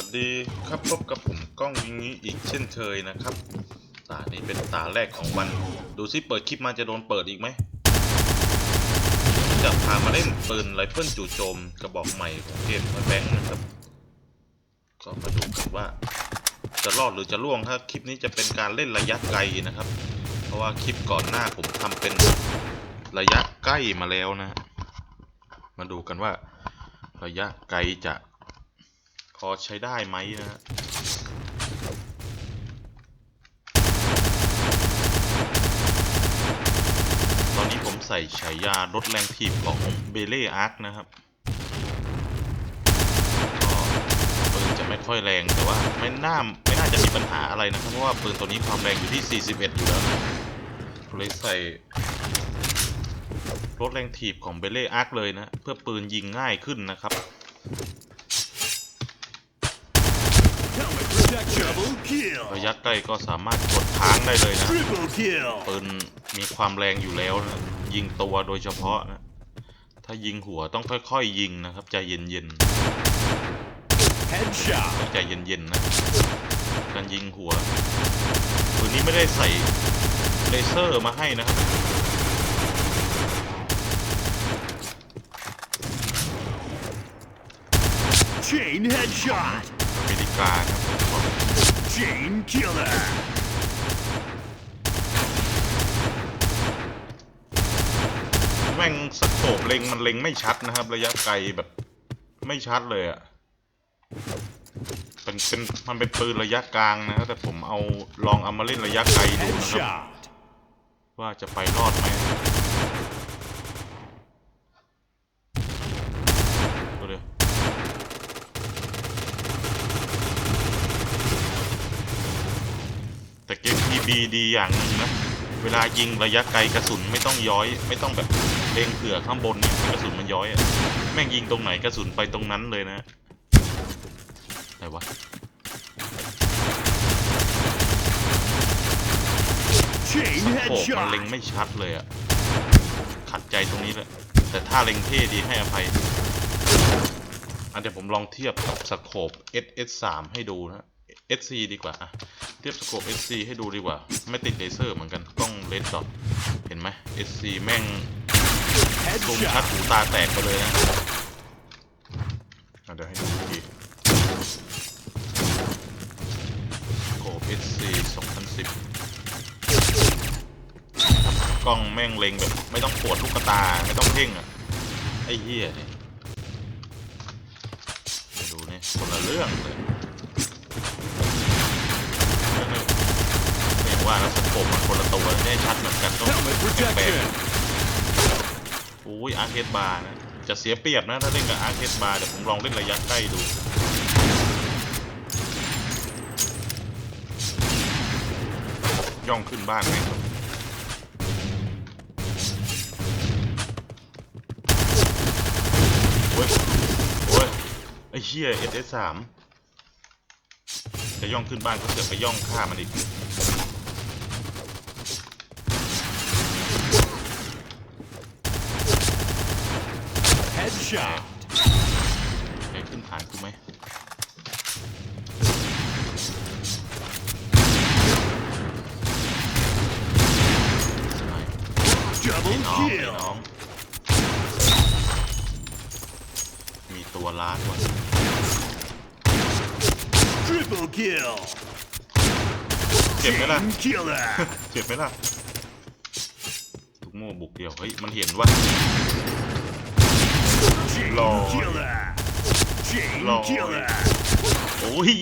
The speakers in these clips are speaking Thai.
วัสดีครับพบกับผมกล้องยิงนี้อีกเช่นเคยนะครับ ตานี้เป็นตาแรกของวัน ดูซิเปิดคลิปมาจะโดนเปิดอีกไหมจะพามาเล่นปืนไรเฟิลจู่โจมกระบอกใหม่ของเกมแบงค์นะครับ ก็มาดูกันว่า จะรอดหรือจะล่วงถ้าคลิปนี้จะเป็นการเล่นระยะไกลนะครับ เพราะว่าคลิปก่อนหน้าผมทำเป็นระยะใกล้มาแล้วนะ มาดูกันว่า ระยะไกลจะ พอใช้ได้ไหมนะฮะตอนนี้ผมใส่ฉายาลดแรงถีบของเบเล่อาร์คนะครับปืนจะไม่ค่อยแรงแต่ว่าไม่น่าไม่น่าจะมีปัญหาอะไรนะครับเพราะว่าปืนตัวนี้ความแรงอยู่ที่ 41 อยู่แล้วนะเลยใส่ลดแรงถีบของเบเล่อาร์คเลยนะ เพื่อปืนยิงง่ายขึ้นนะครับ ระยะใกล้ก็สามารถกดค้างได้เลยนะ Triple kill. ปืนมีความแรงอยู่แล้วนะยิงตัวโดยเฉพาะนะถ้ายิงหัวต้องค่อยๆยิงนะครับใจเย็น Headshot. ๆต้องใจเย็นๆนะการยิงหัวปืนนี้ไม่ได้ใส่เลเซอร์มาให้นะครับ Chain headshot. อเมริ กาครับ Chain killer. แม่งสโคบเล็งมันเล็งไม่ชัดนะครับ ระยะไกลแบบไม่ชัดเลยอะเป็นเป็นมันเป็นปืนระยะกลางนะครับแต่ผมเอาลองเอามาเล่นระยะไกลดูนะครับ ว่าจะไปรอดไหมดูดิ แต่เกม PB ดีอย่างนึงนะ เวลายิงระยะไกลกระสุนไม่ต้องย้อย ไม่ต้องแบบเล็งเผื่อข้างบนนี่กระสุนมันย้อยอะแม่งยิงตรงไหนกระสุนไปตรงนั้นเลยนะไหนวะสโคปมันเล็งไม่ชัดเลยอะขัดใจตรงนี้แหละแต่ถ้าเล็งเท่ดีให้อภัยอันเดี๋ยวผมลองเทียบกับสโคป SS3 ให้ดูนะ SC ดีกว่าอะ เทียบสโคป SC ให้ดูดีกว่า ไม่ติดเลเซอร์เหมือนกันกล้องเลนส์ดอทเห็นไหม SC แม่งซูมชัดหูตาแตกไปเลยนะอะเดี๋ยวให้ดูดีสโคป SC 2010 กล้องแม่งเล็งแบบ ไม่ต้องปวดลูกตา ไม่ต้องเพ่งอะไอ้เหี้ยเนี่ยดูนี่คนละเรื่องเลยไม่ ว่าแล้วสโคปมันคนละตัวได้ชัดเหมือนกันต้อง Helmet แปลก protection. ๆโอ้ยอาร์เคดบาร์นะจะเสียเปรียบนะถ้าเล่นกับอาร์เคดบาร์เดี๋ยวผมลองเล่นระยะใกล้ดูย่องขึ้นบ้านไหมโอ้ย โอ้ย ไอ้เชี่ย SS สามจะย่องขึ้นบ้านก็เสือกไปย่องฆ่ามันอีก Headshot. ใครขึ้นฐานกูไหม Double พี่น้องพี่ kill. น้อง มีตัวล้าดว่ะ Triple kill. เจ็บไหมล่ะ Chain killer. เจ็บไหมล่ะ ทุกโม่บุกเดียว เฮ้ย มันเห็นว่า Chain Lord. killer. Chain Lord. killer. โอ้ย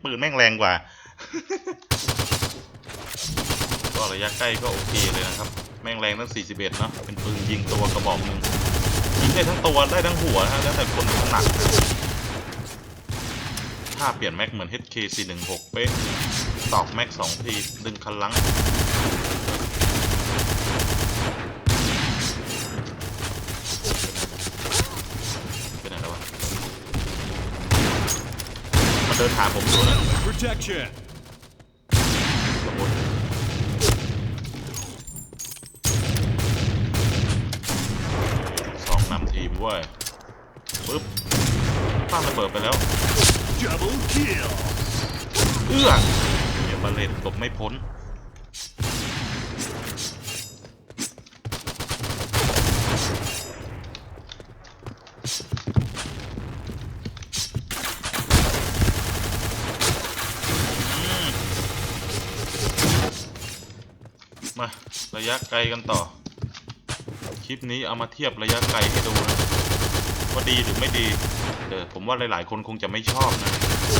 เปืนแม่งแรงกว่า ก็ระยะใกล้ก็โอเคเลยนะครับ แม่งแรงตั้ง 41 เนาะ เป็นปืนยิงตัวกระบอกหนึ่งยิงได้ทั้งตัวได้ทั้งหัวนะแล้วแต่คนถนัดถ้าเปลี่ยนแม็กเหมือน HK416 เป๊ะตอกแม็กสองทีดึงคันลัง มันเดินหาผมอยู่นะ Helmet protection. ขบวนสองนำทีมเว้ยปึ๊บป้าระเบิดไปแล้ว Double kill. เอื้อเดี๋ยวบาเลตหลบไม่พ้น มาระยะไกลกันต่อ คลิปนี้เอามาเทียบระยะไกลให้ดูนะว่าดีหรือไม่ดีเออผมว่าหลาย ๆ คนคงจะไม่ชอบนะ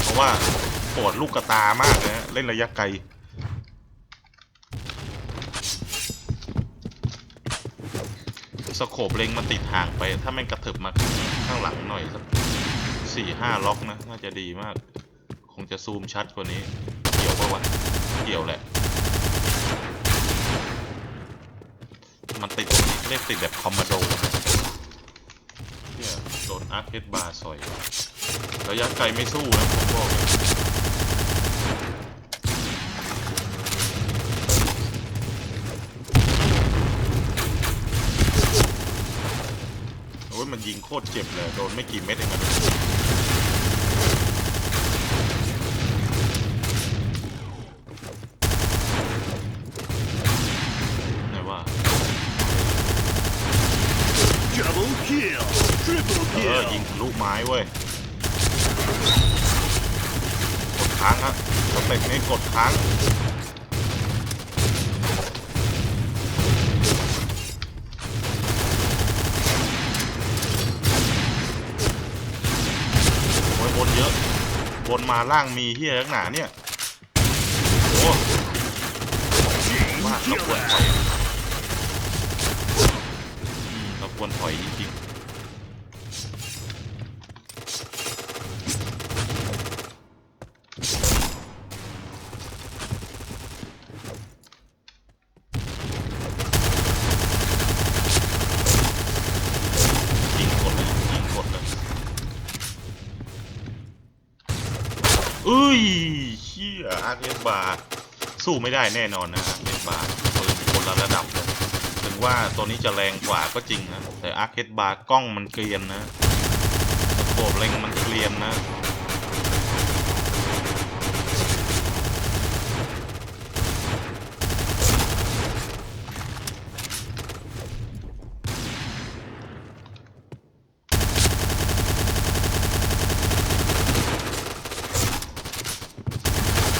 เพราะว่าปวดลูกกระตามากนะเล่นระยะไกลสโคบเล็งมันติดห่างไป ถ้าแม่งกระเถิบมาข้างหลังหน่อยสักสี่ห้าล็อกนะ น่าจะดีมาก คงจะซูมชัดกว่านี้ เกี่ยวปะวะเกี่ยวแหละ มันติดเรียกติดแบบคอมมานโดเนี่ยโดนอาร์เคดบาร์สอยระยะไกลไม่สู้นะผมบอกโอ้ยมันยิงโคตรเจ็บเลย โดนไม่กี่เม็ดเองนะไหนว่า Double kill. Triple เออายเว้ย กดค้างฮะสเต็ปนี้กดค้าง โอ้ยบนเยอะ บนมาล่างมีเฮียลักหนาเนี่ย โอ้ว่าเราควรถอยเราควรถอยจริงๆยิงกดเลยยิงกดเลยเอ้ยเเรียอาร์เอบาสู้ไม่ได้แน่นอนนะอาร์เอบาร์ปืนคนละระดับเลยถึงว่าตัวนี้จะแรงกว่าก็จริงนะแต่อาร์เคดบาร์กล้องมันเกลียนนะโบบเล็งมันเกลียนนะ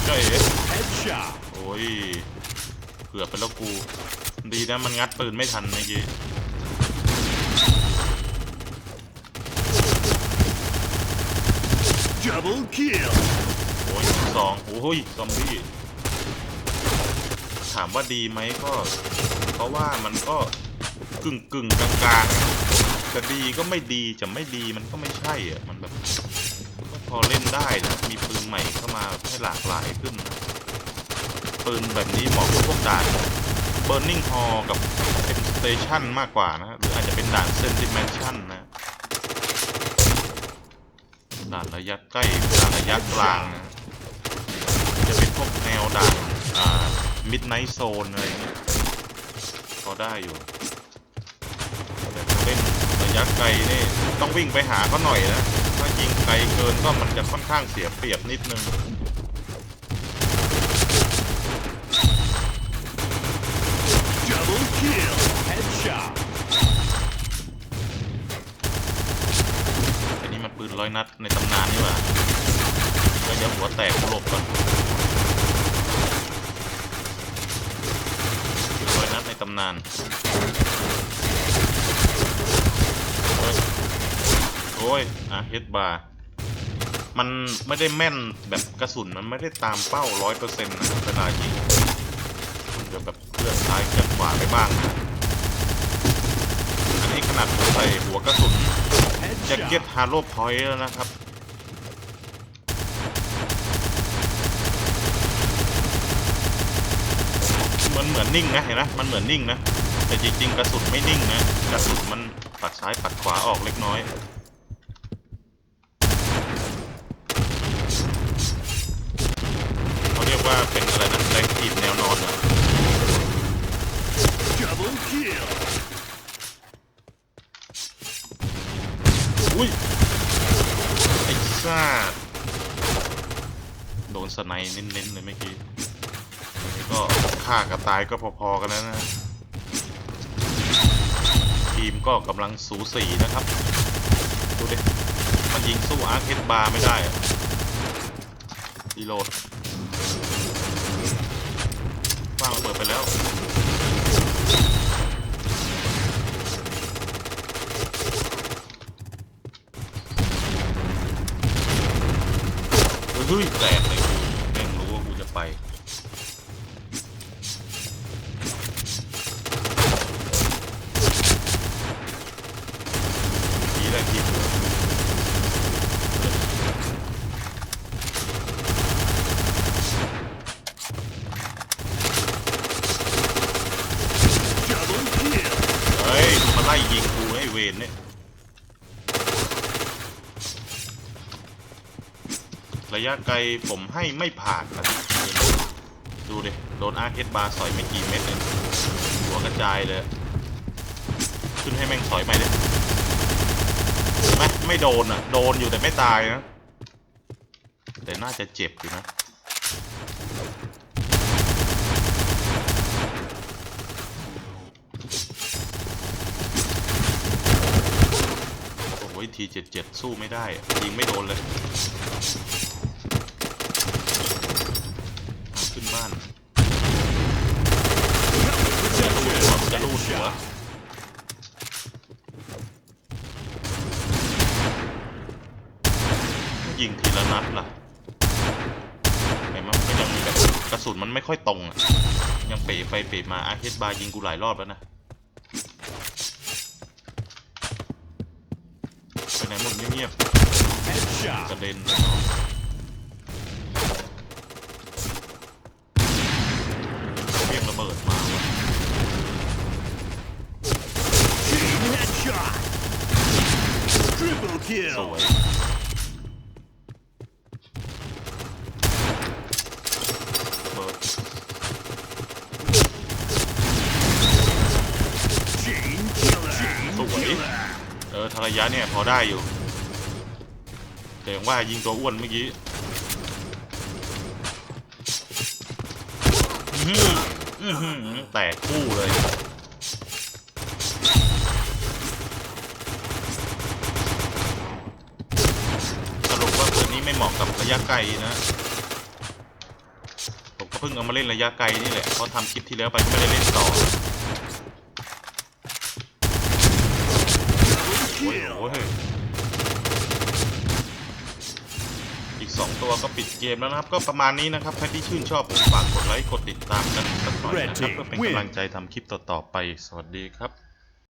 ก็เอ๋ Headshot. โอ้ยเกือบไปแล้วกู ดีนะมันงัดปืนไม่ทันเมื่อกี้ Double kill. โอ้ยสองโอ้ยซอมบี้ถามว่าดีไหมก็ เพราะว่ามันก็กึ่งกึ่งกลางกลางๆจะดีก็ไม่ดีจะไม่ดีมันก็ไม่ใช่อะมันแบบก็พอเล่นได้นะมีปืนใหม่เข้ามาให้หลากหลายขึ้นนะ ปืนแบบนี้เหมาะกับพวกด่าน Burning Hall กับ M Station มากกว่านะ หรืออาจจะเป็นด่าน Sentimentation นะ ด่านระยะใกล้ ด่านระยะกลางนะ จะเป็นพวกแนวด่าน อ่า Midnight Zone อะไรเงี้ยพอได้อยู่แต่ถ้าเล่นระยะไกลนี่ต้องวิ่งไปหาเขาหน่อยนะ ถ้ายิงไกลเกินก็มันจะค่อนข้างเสียเปรียบนิดนึง อันนี้มันปืนร้อยนัดในตำนานนี่หว่าก็เดี๋ยวหัวแตกหลบก่อนปืนร้อยนัดในตำนานโอ้ยโอ้ยอะเฮดบาร์มันไม่ได้แม่นแบบกระสุนมันไม่ได้ตามเป้าร้อยเปอร์เซ็นต์นะเวลายิงมันจะแบบเคลื่อนซ้ายเคลื่อนขวาไปบ้างนะ นนี้ขนาดใส่หัวกระสุนแจ็คเก็ตฮาร์โลพอยต์แล้วนะครับมันเหมือนนิ่งนะเห็นไหมมันเหมือนนิ่งนะ แต่จริงๆ กระสุนไม่นิ่งนะ กระสุนมันปัดซ้ายปัดขวาออกเล็กน้อย เขาเรียกว่าเป็นอะไรนะแรงทีมแนวนอนเห อุ้ยไอ้ซ่าดนสไนด์เน้นๆเลยเมื่อกี้นี่ก็ฆ่ากับตายก็พอๆกันแล้วนะทีมก็กำลังสูสีนะครับ ดูดิ มันยิงสู้อาร์เคดบาร์ไม่ได้อะรีโหลดว่างระเบิดไปแล้ว ฮ้ยแตกเลยกูแม่งรู้ว่ากูจะไปทีแรกที kill. เฮ้ยมาไล่ยิงกูไอ้เวนเนี่ย ระ ยะไกลผมให้ไม่ผ่านนะดูดิโดนอาร์เคสบาร์สอยไม่กี่เม็ดเองหัวกระจายเลย ขึ้นให้แม่งสอยใหม่เลยไม่ไม่โดนอะ โดนอยู่แต่ไม่ตายนะ แต่น่าจะเจ็บอยู่นะโอ้ยทีเจ็ดเจ็ดสู้ไม่ได้ยิงไม่โดนเลยอะขึ้นบ้าน Protection. จะรูดหัว Headshot. ยิงทีละนัดล่ะเห็นไหมมันก็ยังมีแบบกระสุนมันไม่ ค่อยตรงอะยังเป๋ไปเป๋มาอาร์เคสบาร์ยิงกูหลายรอบแล้วนะไปไหนหมดเงียบๆ Headshot. กระเด็นเรียงระเบิดมาว่ะ Chain headshot. Triple ส kill. วยระเบิด Chain killer. Chain Sweet. killer. เออทารยะเนี่ยพอได้อยู่ แต่อย่างว่ายิงตัวอ้วนเมื่อกี้แตกคู่เลยสรุปว่าตัวนี้ไม่เหมาะกับระยะไกลนะ ผมก็เพิ่งเอามาเล่นระยะไกลนี่แหละเพราะทำคลิปที่แล้วไปก็ไม่ได้เล่นต่อ โอ้ย Kill. โอ้ยอีก 2 ตัวก็ปิดเกมแล้วนะครับ ก็ประมาณนี้นะครับ ใครที่ชื่นชอบผมฝากกดไลค์ กดติดตามกันสักหน่อยนะครับ Red team เพื่อเป็น win กำลังใจทำคลิปต่อๆไป สวัสดีครับ